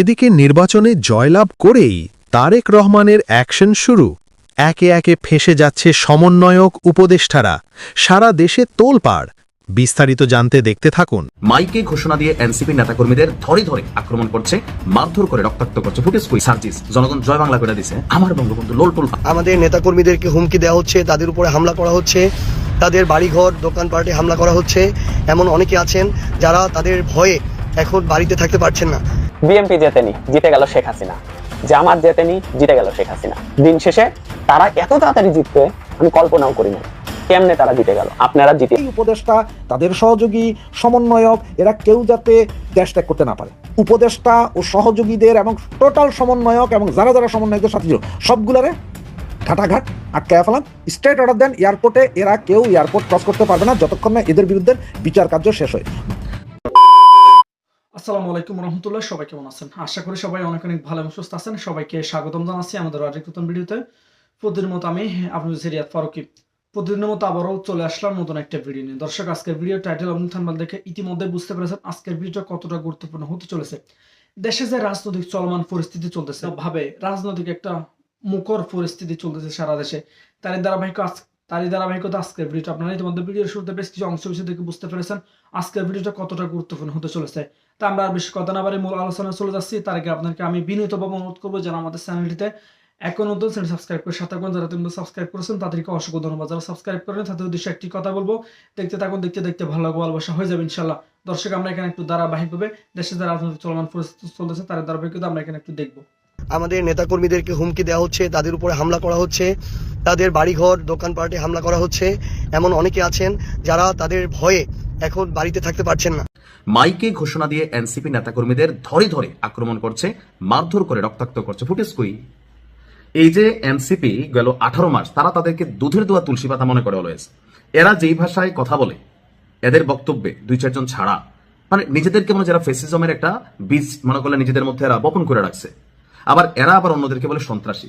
এদিকে নির্বাচনে জয়লাভ করেই তারেক রহমানের অ্যাকশন শুরু। একে একে ফেসে যাচ্ছে সমন্বয়ক উপদেষ্টারা। সারা দেশে তোলপাড়। বিস্তারিত জানতে দেখতে থাকুন। মাইকে ঘোষণা দিয়ে এনসিপি নেতাকর্মীদের ধরে ধরে আক্রমণ করছে মারধর করে রক্তাক্ত করছে ফুটেজ কই সার্জিস জনগণ জয় বাংলা করে দিছে। আমার বঙ্গবন্ধু লোল টোল আমাদের নেতাকর্মীদেরকে হুমকি দেওয়া হচ্ছে তাদের উপরে হামলা করা হচ্ছে তাদের বাড়িঘর দোকানপাটে হামলা করা হচ্ছে। এমন অনেকে আছেন যারা তাদের ভয়ে এখন বাড়িতে থাকতে পারছেন না। বিএনপি জেতেনি জিতে গেল শেখ হাসিনা। জামাত জেতেনি জিতে গেল শেখ হাসিনা। দিন শেষে তারা এত তাড়াতাড়ি জিতবে, আমি কল্পনাও করি না কেমনে তারা জিতে গেল? আপনারা জিতে উপদেষ্টা, তাদের সহযোগী, সমন্বয়ক, এরা কেউ যাতে দেশ ত্যাগ করতে না পারে। উপদেষ্টা ও সহযোগীদের এবং টোটাল সমন্বয়ক এবং যারা যারা সমন্বয়কদের সাথে ছিল সবগুলারে ঘাটাঘাট আটকায় ফেলান। স্ট্রেট অর্ডার দেন এয়ারপোর্টে এরা কেউ এয়ারপোর্ট ক্রস করতে পারবে না, যতক্ষণ না এদের বিরুদ্ধে বিচার কার্য শেষ হয়। আসসালামু আলাইকুম রহমতুল্লাহ, সবাই কেমন আছেন? আশা করি সবাই অনেক অনেক ভালো এবং সুস্থ আছেন। সবাইকে স্বাগতম জানাচ্ছি আমাদের আরেক নতুন ভিডিওতে। প্রতিদিনের মতো আমি, আপনাদের সিরিয়াত ফারুকি। প্রতিদিনের মতো আবারও চলে আসলাম নতুন একটা ভিডিও নিয়ে। দর্শক, আজকের ভিডিও টাইটেল এবং থাম্বনেল দেখে ইতিমধ্যে বুঝতে পেরেছেন আজকের ভিডিওটা কতটা গুরুত্বপূর্ণ হতে চলেছে। দেশে যে রাজনৈতিক চলমান পরিস্থিতি চলতেছে, ভাবে রাজনৈতিক একটা মুখর পরিস্থিতি চলতেছে সারা দেশে। তারই ধারাবাহিক আজ, তারই ধারাবাহিকতা আজকের ভিডিওটা। আপনারা ইতিমধ্যে ভিডিওর শুরুতে বেশ কিছু অংশ বিষয় দেখে বুঝতে পেরেছেন আজকের ভিডিওটা কতটা গুরুত্বপূর্ণ হতে চলেছে। তা আমরা আর বেশি কথা না বাড়ি মূল আলোচনা চলে যাচ্ছি। তার আগে আপনাকে আমি বিনীতভাবে অনুরোধ করব যেন আমাদের চ্যানেলটিতে এখন নতুন চ্যানেল সাবস্ক্রাইব করে সাথে থাকুন। যারা তুমি সাবস্ক্রাইব করেছেন, তাদেরকে অসংখ্য ধন্যবাদ। যারা সাবস্ক্রাইব করেন তাদের উদ্দেশ্যে একটি কথা বলব, দেখতে থাকুন, দেখতে দেখতে ভালো লাগবে, ভালোবাসা হয়ে যাবে ইনশাল্লাহ দর্শক, আমরা এখানে একটু ধারাবাহিকভাবে দেশে যারা রাজনৈতিক চলমান পরিস্থিতি চলতেছে তার ধারাবাহিকতা আমরা এখানে একটু দেখব। আমাদের নেতাকর্মীদেরকে হুমকি দেওয়া হচ্ছে, তাদের উপরে হামলা করা হচ্ছে, তাদের বাড়িঘর দোকানপাটে হামলা করা হচ্ছে। এমন অনেকে আছেন যারা তাদের ভয়ে এখন বাড়িতে থাকতে পারছেন না। মাইকে ঘোষণা দিয়ে এনসিপি নেতাকর্মীদের ধরে ধরে আক্রমণ করছে, মারধর করে রক্তাক্ত করছে। ফুটেজ কই? এই যে এনসিপি গেল আঠারো মাস তারা তাদেরকে দুধের দোয়া তুলসী পাতা মনে করে অলওয়েজ এরা যেই ভাষায় কথা বলে, এদের বক্তব্যে দুই চারজন ছাড়া মানে নিজেদেরকে মনে যারা ফেসিজমের একটা বীজ মনে করলে নিজেদের মধ্যে এরা বপন করে রাখছে। আবার এরা আবার অন্যদেরকে বলে সন্ত্রাসী।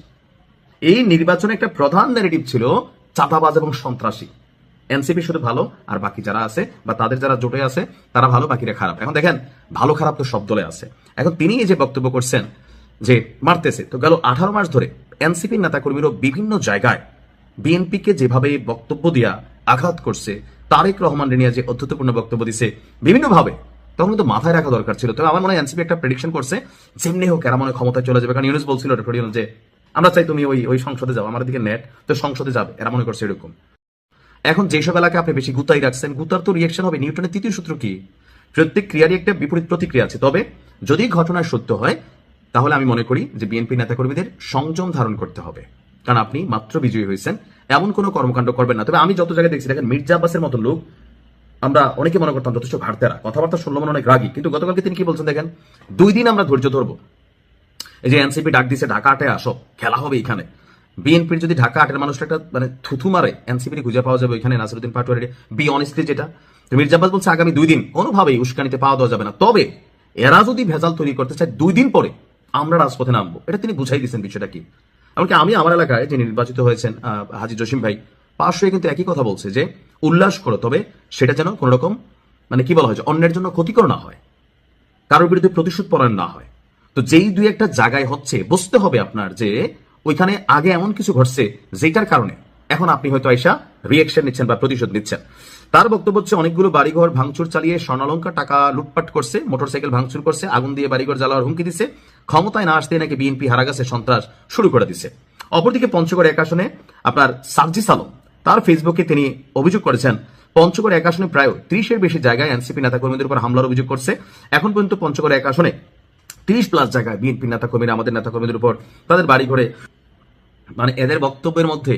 এই নির্বাচনে একটা প্রধান ন্যারেটিভ ছিল চাঁদাবাজ এবং সন্ত্রাসী। এনসিপি শুধু ভালো আর বাকি যারা আছে বা তাদের যারা জোটে আছে, তারা ভালো, বাকিরা খারাপ। এখন দেখেন, ভালো, খারাপ তো সব দলে আছে। এখন তিনি এই যে বক্তব্য করছেন যে মারতেছে, তো গেল আঠারো মাস ধরে এনসিপির নেতাকর্মীরা বিভিন্ন জায়গায় বিএনপিকে যেভাবে বক্তব্য দিয়া আঘাত করছে, তারেক রহমান রেনিয়া যে অত্যুত্বপূর্ণ বক্তব্য দিছে, বিভিন্নভাবে, তখন তো মাথায় রাখা দরকার ছিল। তবে আমার মনে হয় এনসিপি একটা প্রেডিকশন করছে, যেমনি হোক এরা মনে ক্ষমতায় চলে যাবে। কারণ ইউনুস বলছিল যে, আমরা চাই তুমি ওই ওই সংসদে যাও, আমার দিকে নেট তো সংসদে যাবে। এরা মনে করছে এরকম। এখন যেসব এলাকায় আপনি বেশি গুতাই রাখছেন, গুতার তো রিয়েকশন হবে। নিউটনের তৃতীয় সূত্র কি? প্রত্যেক ক্রিয়ারই একটা বিপরীত প্রতিক্রিয়া আছে। তবে যদি ঘটনা সত্য হয়, তাহলে আমি মনে করি যে বিএনপি নেতাকর্মীদের সংযম ধারণ করতে হবে। কারণ আপনি মাত্র বিজয়ী হয়েছেন। এমন কোনো কর্মকাণ্ড করবেন না। তবে আমি যত জায়গায় দেখছি, দেখেন মির্জা আব্বাসের মতো লোক, আমরা অনেকে মনে করতাম যথেষ্ট ঘাটতেরা কথাবার্তা শুনলো মনে অনেক রাগী। কিন্তু গতকালকে তিনি কি বলছেন দেখেন? দুই দিন আমরা ধৈর্য ধরবো। এই যে এনসিপি ডাক দিছে ঢাকা আটে আসো, খেলা হবে এখানে। বিএনপির যদি ঢাকা আটের মানুষটা একটা মানে থুথু মারে এনসিপির খুঁজে পাওয়া যাবে ওইখানে, নাসিরুদ্দিন পাটোয়ারি বি অনেস্টলি যেটা। মির্জা বলছে, আগামী দুই দিন কোনোভাবেই উস্কানিতে পাওয়া দেওয়া যাবে না। তবে এরা যদি ভেজাল তৈরি করতে চায়, দুই দিন পরে আমরা রাজপথে নামবো। এটা তিনি বুঝাই দিয়েছেন বিষয়টা কি। এমনকি আমি আমার এলাকায় যে নির্বাচিত হয়েছেন হাজি জসিম ভাই পাশ হয়ে কিন্তু একই কথা বলছে যে, উল্লাস করো, তবে সেটা যেন কোন রকম মানে কি বলা হয় অন্যের জন্য ক্ষতিকর না হয়। কারোর বিরুদ্ধে প্রতিশোধ পরায়ণ না হয়। তো যেই দুই একটা জায়গায় হচ্ছে, বুঝতে হবে আপনার যে ওইখানে আগে এমন কিছু ঘটছে যেটার কারণে এখন আপনি হয়তো আইসা রিয়েকশন নিচ্ছেন বা প্রতিশোধ নিচ্ছেন। তার বক্তব্য হচ্ছে, অনেকগুলো বাড়িঘর ভাঙচুর চালিয়ে স্বর্ণালঙ্কার টাকা লুটপাট করছে, মোটরসাইকেল ভাঙচুর করছে, আগুন দিয়ে বাড়িঘর জ্বালাওয়ার হুমকি দিচ্ছে ক্ষমতায় না আসতে নাকি বিএনপি হারা গেছে সন্ত্রাস শুরু করে দিছে। অপরদিকে পঞ্চগড় এক আসনে আপনার সার্জিস আলম, তার ফেসবুকে তিনি অভিযোগ করেছেন, পঞ্চগড় এক আসনে প্রায় ত্রিশের বেশি জায়গায় এনসিপি নেতা নেতাকর্মীদের উপর হামলার অভিযোগ করছে। এখন পর্যন্ত পঞ্চগড় এক আসনে তিরিশ প্লাস জায়গায় বিএনপি নেতা নেতাকর্মীরা, আমাদের নেতা নেতাকর্মীদের উপর তাদের বাড়ি ঘরে মানে এদের বক্তব্যের মধ্যে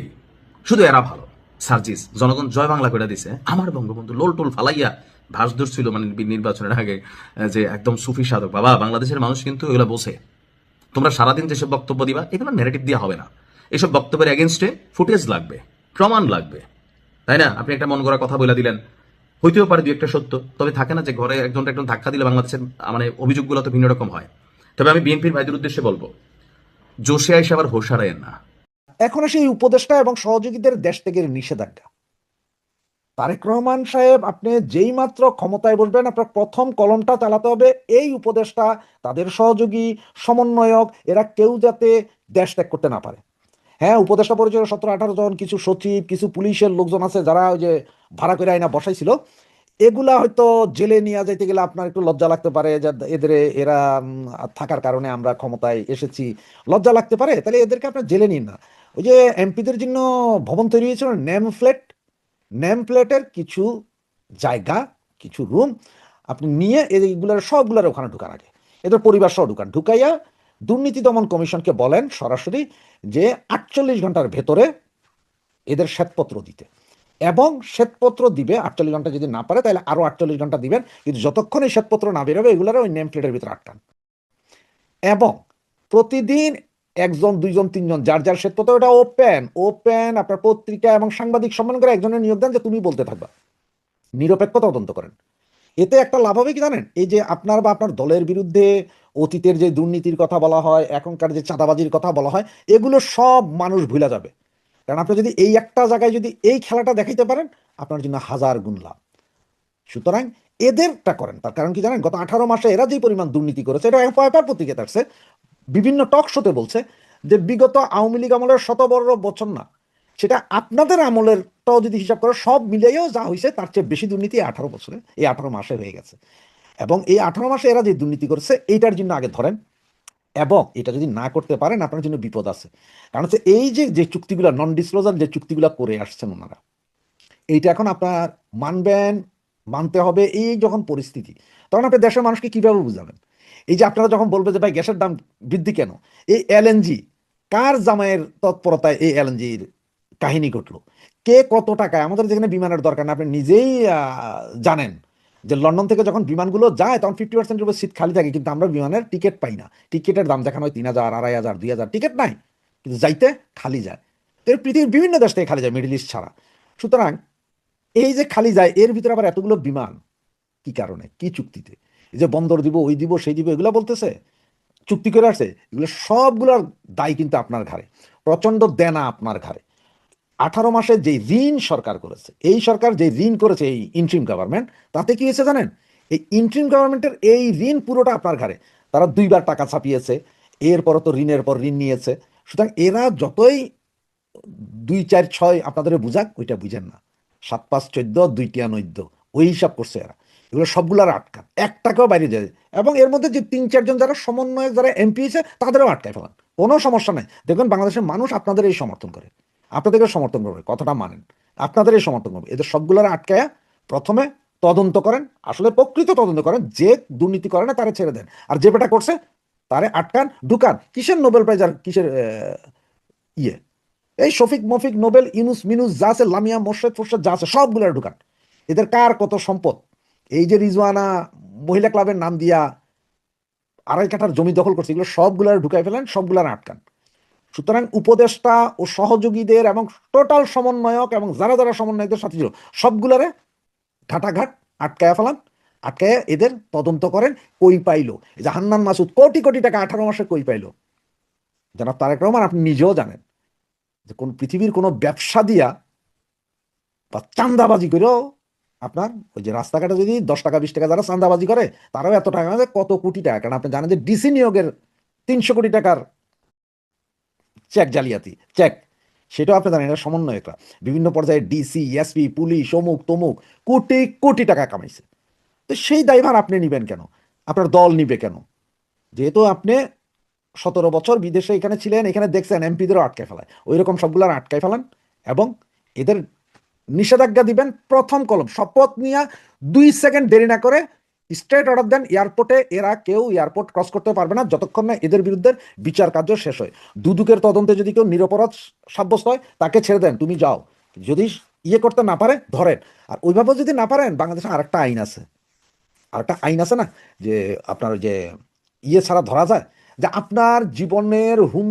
শুধু এরা ভালো। সার্জিস, জনগণ জয় বাংলা করে দিছে। আমার বঙ্গবন্ধু লোল টোল ফালাইয়া ভাস ছিল মানে নির্বাচনের আগে, যে একদম সুফি সাধক। বাবা, বাংলাদেশের মানুষ কিন্তু এগুলো বসে তোমরা সারাদিন যেসব বক্তব্য দিবা, এগুলো নেগেটিভ দেওয়া হবে না। এসব বক্তব্যের এগেনস্টে ফুটেজ লাগবে, প্রমাণ লাগবে। তাই না? আপনি একটা মন করা কথা বলে দিলেন। হইতেও পারে দু একটা সত্য। তবে থাকে না যে ঘরে একজন একজন ধাক্কা দিলে বাংলাদেশের মানে অভিযোগগুলো তো ভিন্ন রকম হয়। তবে আমি বিএনপির ভাইদের উদ্দেশ্যে বলব, জোশে আইসে আবার হোশ হারায়েন না। এখন সেই উপদেষ্টা এবং সহযোগীদের দেশ থেকে নিষেধাজ্ঞা। তারেক রহমান সাহেব, আপনি যেই মাত্র ক্ষমতায় বসবেন, আপনার প্রথম কলমটা চালাতে হবে এই উপদেশটা তাদের সহযোগী, সমন্বয়ক, এরা কেউ যাতে দেশ ত্যাগ করতে না পারে। হ্যাঁ উপদেষ্টা পরিচয় সতেরো আঠারো জন, কিছু সচিব, কিছু পুলিশের লোকজন আছে, যারা ওই যে ভাড়া করে আইনা বসাইছিল। এগুলা হয়তো জেলে নিয়ে যাইতে গেলে আপনার একটু লজ্জা লাগতে পারে এদের, এরা থাকার কারণে আমরা ক্ষমতায় এসেছি। লজ্জা লাগতে পারে, তাহলে এদেরকে আপনার জেলে নিন না। ওই যে এমপিদের জন্য ভবন তৈরি হয়েছিল, নেম ফ্লেট। নেম প্লেটের কিছু জায়গা, কিছু রুম আপনি নিয়ে এইগুলোর, সবগুলোর ওখানে ঢুকান আগে। এদের পরিবার সহ ঢুকান। ঢুকাইয়া দুর্নীতি দমন কমিশনকে বলেন সরাসরি যে আটচল্লিশ ঘণ্টার ভেতরে এদের শ্বেতপত্র দিতে। এবং শ্বেতপত্র দিবে, আটচল্লিশ ঘণ্টা যদি না পারে, তাহলে আরও আটচল্লিশ ঘণ্টা দিবেন। কিন্তু যতক্ষণ এই শ্বেতপত্র না বেরোবে এগুলোর ওই নেম প্লেটের ভিতরে আটকান। এবং প্রতিদিন একজন, দুইজন, তিনজন, যার যার শ্বেতপত্র, ওটা ওপেন ওপেন আপনার পত্রিকা এবং সাংবাদিক সম্মান করে একজনের নিয়োগ দেন যে তুমি বলতে থাকবা। নিরপেক্ষ তদন্ত করেন। এতে একটা লাভ হবে কি জানেন? এই যে আপনার বা আপনার দলের বিরুদ্ধে অতীতের যে দুর্নীতির কথা বলা হয়, এখনকার যে চাঁদাবাজির কথা বলা হয়, এগুলো সব মানুষ ভুলে যাবে। কারণ আপনি যদি এই একটা জায়গায় যদি এই খেলাটা দেখাইতে পারেন, আপনার জন্য হাজার গুণ লাভ। সুতরাং এদেরটা করেন। তার কারণ কি জানেন? গত আঠারো মাসে এরা যে পরিমাণ দুর্নীতি করেছে, এটা পেপার পত্রিকাতে আসছে, বিভিন্ন টক শোতে বলছে যে বিগত আওয়ামী লীগ আমলের শত বড় বছর না। সেটা আপনাদের আমলেরটাও যদি হিসাব করে, সব মিলিয়েও যা হয়েছে তার চেয়ে বেশি দুর্নীতি আঠারো বছরে, এই আঠারো মাসে হয়ে গেছে। এবং এই আঠারো মাসে এরা যে দুর্নীতি করেছে, এইটার জন্য আগে ধরেন এবং এটা যদি না করতে পারেন, আপনার জন্য বিপদ আছে। কারণ হচ্ছে এই যে যে চুক্তিগুলো নন ডিসক্লোজার যে চুক্তিগুলো করে আসছেন ওনারা, এইটা এখন আপনার মানবেন, মানতে হবে এই যখন পরিস্থিতি। তখন আপনি দেশের মানুষকে কীভাবে বুঝাবেন? এই যে আপনারা যখন বলবে যে, ভাই, গ্যাসের দাম বৃদ্ধি কেন? এই এলএনজি কার জামাইয়ের তৎপরতায় এই এলএনজির কাহিনী ঘটলো? কে কত টাকায়? আমাদের যেখানে বিমানের দরকার না, আপনি নিজেই জানেন। যে লন্ডন থেকে যখন বিমানগুলো যায়, তখন ফিফটি পার্সেন্টের উপর সিট খালি থাকে, কিন্তু আমরা বিমানের টিকিট পাই না। টিকিটের দাম দেখানো হয় তিন হাজার, আড়াই হাজার, দুই হাজার টিকিট নাই। কিন্তু যাইতে খালি যায়। তো পৃথিবীর বিভিন্ন দেশ থেকে খালি যায় মিডল ইস্ট ছাড়া। সুতরাং এই যে খালি যায়, এর ভিতরে আবার এতগুলো বিমান, কি কারণে? কি চুক্তিতে? এই যে বন্দর দিব, ওই দিব, সেই দিব, এগুলো বলতেছে? চুক্তি করে আসছে? এগুলো সবগুলোর দায় কিন্তু আপনার ঘাড়ে। প্রচণ্ড দেনা আপনার ঘাড়ে। আঠারো মাসে যে ঋণ সরকার করেছে, এই সরকার যে ঋণ করেছে এই ইন্ট্রিম গভর্নমেন্ট তাতে কি হয়েছে জানেন? এই ইন্ট্রিম গভর্নমেন্টের এই ঋণ পুরোটা আপনার ঘাড়ে। তারা দুইবার টাকা ছাপিয়েছে, এরপরও তো ঋণের পর ঋণ নিয়েছে। সুতরাং এরা যতই দুই, চার, ছয় আপনাদের বুঝাক, ওইটা বুঝেন না। সাত, পাঁচ, চোদ্দ দুইটিয়া নৈদ্য ওই হিসাব করছে এরা। এগুলো সবগুলোর আটকান। এক টাকাও বাইরে যায়। এবং এর মধ্যে যে তিন, চারজন যারা সমন্বয়ে যারা এমপি আছে, তাদেরও আটকায় ফেলান। কোনো সমস্যা নাই। দেখবেন বাংলাদেশের মানুষ আপনাদের এই সমর্থন করে। আপনাদেরকে সমর্থন করবে, কথাটা মানেন। আপনাদের এই সমর্থন করবে। এদের সবগুলোর আটকায়া প্রথমে তদন্ত করেন, আসলে প্রকৃত তদন্ত করেন, যে দুর্নীতি করে না তারা ছেড়ে দেন। আর যে বেটা করছে, তারে আটকান, ঢুকান। কিসের নোবেল প্রাইজ আর কিসের ইয়ে? এই শফিক মফিক, নোবেল ইনুস মিনুস, যা আছে, লামিয়া, মোর্শেদ, ফোর্শেদ, যা আছে সবগুলো ঢুকান। এদের কার কত সম্পদ? এই যে রিজওয়ানা মহিলা ক্লাবের নাম দিয়া আড়াই কাঠার জমি দখল করছে, এগুলো সবগুলার ঢুকাই ফেলেন, সবগুলার আটকান। সুতরাং উপদেষ্টা ও সহযোগীদের এবং টোটাল সমন্বয়ক এবং যারা যারা সমন্বয়কদের সাথে ছিল, সবগুলারে ঘাটাঘাট আটকায়া ফেলান, আটকায়া এদের তদন্ত করেন, কই পাইলো। এই যে হান্নান মাসুদ, কোটি কোটি টাকা আঠারো মাসে কই পাইলো? জনাব তারেক রহমান, আপনি নিজেও জানেন যে কোন পৃথিবীর কোনো ব্যবসা দিয়া বা চান্দাবাজি করেও আপনার ওই যে রাস্তাঘাটে যদি দশ টাকা, বিশ টাকা যারা চান্দাবাজি করে, তারাও এত টাকা কত কোটি টাকা। কারণ আপনি জানেন যে ডিসি নিয়োগের তিনশো কোটি টাকার চেক জালিয়াতি চেক সেটাও আপনি জানেন, এটা সমন্বয়করা। বিভিন্ন পর্যায়ে ডিসি এসপি পুলিশ, অমুক, তমুক, কোটি কোটি টাকা কামাইছে। তো সেই দায়ভার আপনি নিবেন কেন? আপনার দল নিবে কেন? যেহেতু আপনি সতেরো বছর বিদেশে এখানে ছিলেন, এখানে দেখছেন এমপিদেরও আটকায় ফেলায়। ওই রকম সবগুলো আটকায় ফেলান এবং এদের নিষেধাজ্ঞা দিবেন প্রথম কলম। শপথ নিয়ে দুই সেকেন্ড দেরি না করে স্ট্রেট অর্ডার দেন এয়ারপোর্টে এরা কেউ এয়ারপোর্ট ক্রস করতে পারবে না, যতক্ষণ না এদের বিরুদ্ধে বিচার কার্য শেষ হয়। দুদুকের তদন্তে যদি কেউ নিরপরাধ সাব্যস্ত হয়, তাকে ছেড়ে দেন, তুমি যাও। যদি ইয়ে করতে না পারে, ধরেন। আর ওইভাবে যদি না পারেন, বাংলাদেশে আরেকটা আইন আছে। আরেকটা আইন আছে না, যে আপনার যে ইয়ে ছাড়া ধরা যায়, যে আপনার জীবনের হুম,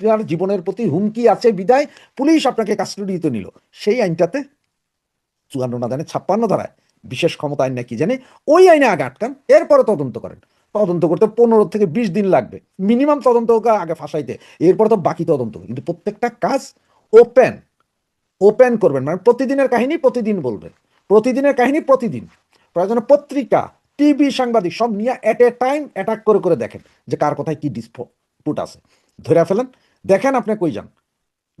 আপনার জীবনের প্রতি হুমকি আছে, বিদায়, পুলিশ আপনাকে কাস্টডিতে নিল। সেই আইনটাতে চুয়ান্ন না জানে ছাপ্পান্ন ধারায় বিশেষ ক্ষমতা আইন না কি জানি? ওই আইনে আগে আটকান, এরপরে তদন্ত করেন। তদন্ত করতে পনেরো থেকে বিশ দিন লাগবে। মিনিমাম তদন্ত আগে ফাঁসাইতে। এরপর তো বাকি তদন্ত। কিন্তু প্রত্যেকটা কাজ ওপেন। ওপেন করবেন। মানে প্রতিদিনের কাহিনী প্রতিদিন বলবেন। প্রতিদিনের কাহিনী প্রতিদিন। প্রয়োজনে পত্রিকা, টিভি, সাংবাদিক সব নিয়ে অ্যাট এ টাইম অ্যাটাক করে করে দেখেন যে কার কোথায় কি ডিসপুট আছে। ধরে ফেলেন, দেখেন আপনি কই যান।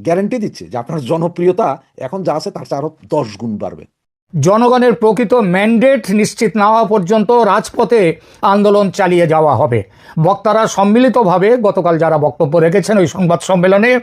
গ্যারেন্টি দিচ্ছে যে আপনার জনপ্রিয়তা এখন যা আছে তার চেয়ে আরও দশ গুণ বাড়বে। জনগণের প্রকৃত ম্যান্ডেট নিশ্চিত না হওয়া পর্যন্ত রাজপথে আন্দোলন চালিয়ে যাওয়া হবে। বক্তারা সম্মিলিতভাবে গতকাল যারা বক্তব্য রেখেছেন ওই সংবাদ সম্মেলনে,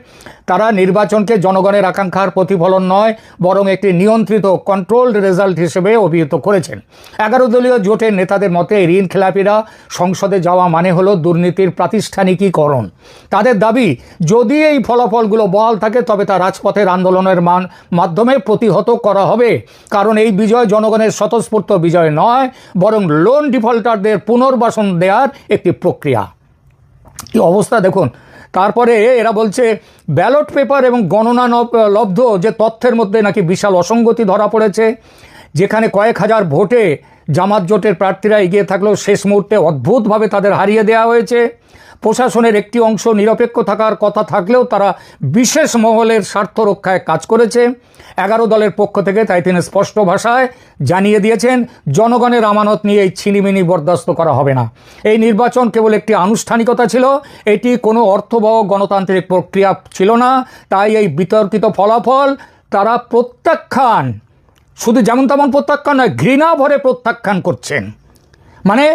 তারা নির্বাচনকে জনগণের আকাঙ্ক্ষার প্রতিফলন নয়, বরং একটি নিয়ন্ত্রিত কন্ট্রোলড রেজাল্ট হিসেবে অভিহিত করেছেন। এগারো দলীয় জোটের নেতাদের মতে, ঋণ খেলাপিরা সংসদে যাওয়া মানে হলো দুর্নীতির প্রাতিষ্ঠানিকীকরণ। তাদের দাবি, যদি এই ফলাফলগুলো বহাল থাকে, তবে তা রাজপথের আন্দোলনের মান, মাধ্যমে প্রতিহত করা হবে। কারণ এই বিজয় জনগণের স্বতঃস্ফূর্ত বিজয় নয়, বরং লোন ডিফল্টারদের পুনর্বাসন দেওয়ার একটি প্রক্রিয়া। কি অবস্থা দেখুন। তারপরে এরা বলছে ব্যালট পেপার এবং গণনা লব্ধ যে তথ্যের মধ্যে নাকি বিশাল অসঙ্গতি ধরা পড়েছে, যেখানে কয়েক হাজার ভোটে জামাত জোটের প্রার্থীরা এগিয়ে থাকলেও শেষ মুহূর্তে অদ্ভুতভাবে তাদের হারিয়ে দেওয়া হয়েছে। প্রশাসনের একটি অংশ নিরপেক্ষ থাকার কথা থাকলেও তারা বিশেষ মহলের স্বার্থ রক্ষায় কাজ করেছে। এগারো দলের পক্ষ থেকে তাই তিনি স্পষ্ট ভাষায় জানিয়ে দিয়েছেন, জনগণের আমানত নিয়ে এই ছিনিমিনি বরদাস্ত করা হবে না। এই নির্বাচন কেবল একটি আনুষ্ঠানিকতা ছিল, এটি কোনো অর্থবহ গণতান্ত্রিক প্রক্রিয়া ছিল না। তাই এই বিতর্কিত ফলাফল তারা প্রত্যাখ্যান, শুধু যেমন তেমন প্রত্যাখ্যান নয়, ঘৃণা ভরে প্রত্যাখ্যান করছেন। মানে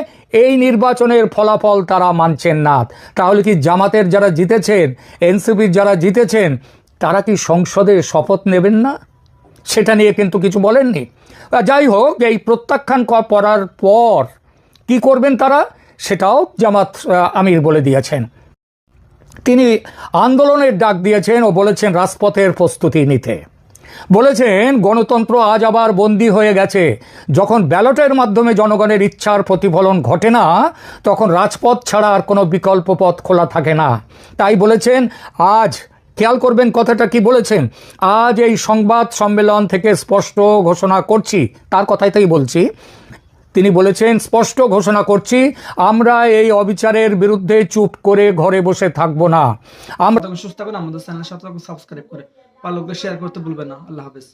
এই নির্বাচনের ফলাফল তারা মানছেন না। তাহলে কি জামাতের যারা জিতেছেন, এনসিপির যারা জিতেছেন, তারা কি সংসদে শপথ নেবেন না? সেটা নিয়ে কিন্তু কিছু বলেননি। যাই হোক, এই প্রত্যাখ্যান করার পর কি করবেন তারা, সেটাও জামাত আমির বলে দিয়েছেন। তিনি আন্দোলনের ডাক দিয়েছেন ও বলেছেন, রাজপথের প্রস্তুতি নিতে। বলেছেন, গণতন্ত্র আজ আবার বন্দী হয়ে গেছে। যখন ব্যালটের মাধ্যমে জনগণের ইচ্ছার প্রতিফলন ঘটে না, তখন রাজপথ ছাড়া আর কোনো বিকল্প পথ খোলা থাকে না। তাই বলেছেন, আজ খেয়াল করবেন কথাটা কি বলেছেন? আজ এই সংবাদ সম্মেলন থেকে স্পষ্ট ঘোষণা করছি, তার কথাইতেই বলছি। তিনি বলেছেন, স্পষ্ট ঘোষণা করছি, আমরা এই অবিচারের বিরুদ্ধে চুপ করে ঘরে বসে থাকব না। আমরা সুস্থ আমাদের চ্যানেলের সাথে সাবস্ক্রাইব করে পারলে শেয়ার করতে ভুলবেন না। আল্লাহ হাফেজ।